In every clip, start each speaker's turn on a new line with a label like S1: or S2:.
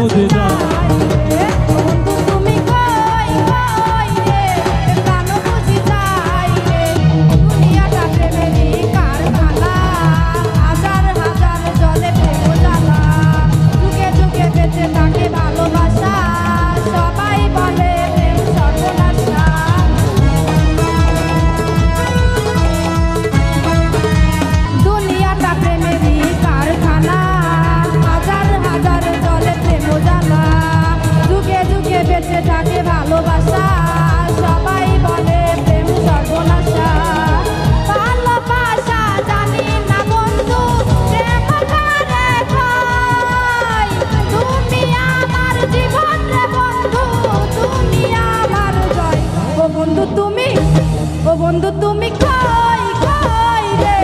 S1: ಬಹುದು ও বন্ধু তুমি খাই খাই রে।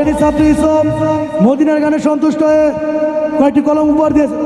S2: শ্রেণির ছাত্র মদিনার গানে সন্তুষ্ট হয়ে কয়েকটি কলম উপহার দিয়েছে।